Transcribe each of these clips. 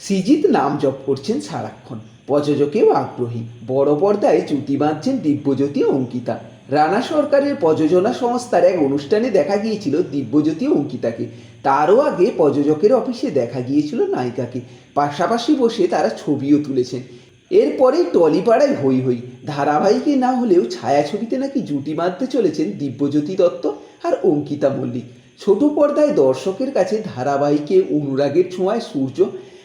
সিজিত নাম জপ করছেন সারাক্ষণ। প্রযোজকেও আগ্রহী। বড় পর্দায় জুটি বাঁধছেন দিব্যজ্যোতি অঙ্কিতা। রানা সরকারের প্রযোজনা সংস্থার এক অনুষ্ঠানে দেখা গিয়েছিল দিব্যজ্যোতি অঙ্কিতাকে। তারও আগে প্রযোজকের অফিসে দেখা গিয়েছিল নায়িকাকে। পাশাপাশি বসে তারা ছবিও তুলেছেন। এরপরেই টলিপাড়ায় হই হই। ধারাবাহিকে না হলেও ছায়াছবিতে নাকি জুটি বাঁধতে চলেছেন দিব্যজ্যোতি দত্ত আর অঙ্কিতা মল্লিক। ছোট পর্দায় দর্শকের কাছে ধারাবাহিকে অনুরাগের ছোঁয়ায় সূর্য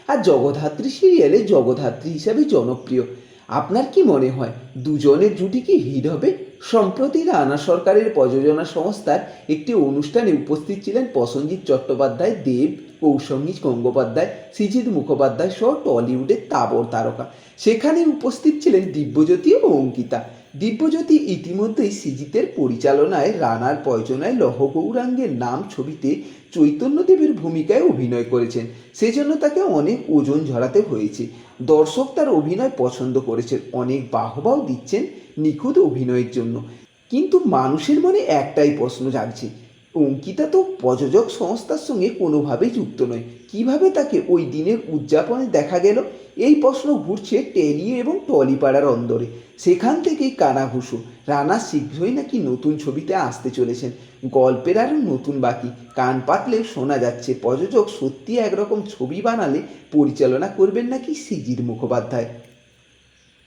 আর জগধাত্রী সিরিয়ালে জগধাত্রী হিসাবে জনপ্রিয়। আপনার কি মনে হয়, দুজনের জুটি কি হিট হবে? সম্প্রতি রানা সরকারের প্রযোজনা সংস্থার একটি অনুষ্ঠানে উপস্থিত ছিলেন প্রসঞ্জিৎ চট্টোপাধ্যায়, দেব কৌসঙ্গী গঙ্গোপাধ্যায় সৃজিত মুখোপাধ্যায় সহ টলিউডের তাবর তারকা। সেখানে উপস্থিত ছিলেন দিব্যজ্যোতি ও অঙ্কিতা। দিব্যজ্যোতি ইতিমধ্যেই সৃজিতের পরিচালনায় রানার প্রয়োজনায় লহ গৌরাঙ্গের নাম ছবিতে চৈতন্যদেবের ভূমিকায় অভিনয় করেছেন। সেজন্য তাকে অনেক ওজন ঝরাতে হয়েছে। দর্শক তার অভিনয় পছন্দ করেছেন। অনেক বাহবাও দিচ্ছেন নিখুঁত অভিনয়ের জন্য। কিন্তু মানুষের মনে একটাই প্রশ্ন জাগছে, অঙ্কিতা তো প্রযোজক সংস্থার সঙ্গে কোনোভাবেই যুক্ত নয়। কীভাবে তাকে ওই দিনের উদযাপনে দেখা গেল? এই প্রশ্ন ঘুরছে টেলি এবং টলিপাড়ার অন্দরে। সেখান থেকেই কানাঘুষো রানা শীঘ্রই নাকি নতুন ছবিতে আসতে চলেছেন। গল্পের আরও নতুন বাকি, কান পাতলে শোনা যাচ্ছে, প্রযোজক সত্যি একরকম ছবি বানালে পরিচালনা করবেন নাকি সিজির মুখোপাধ্যায়?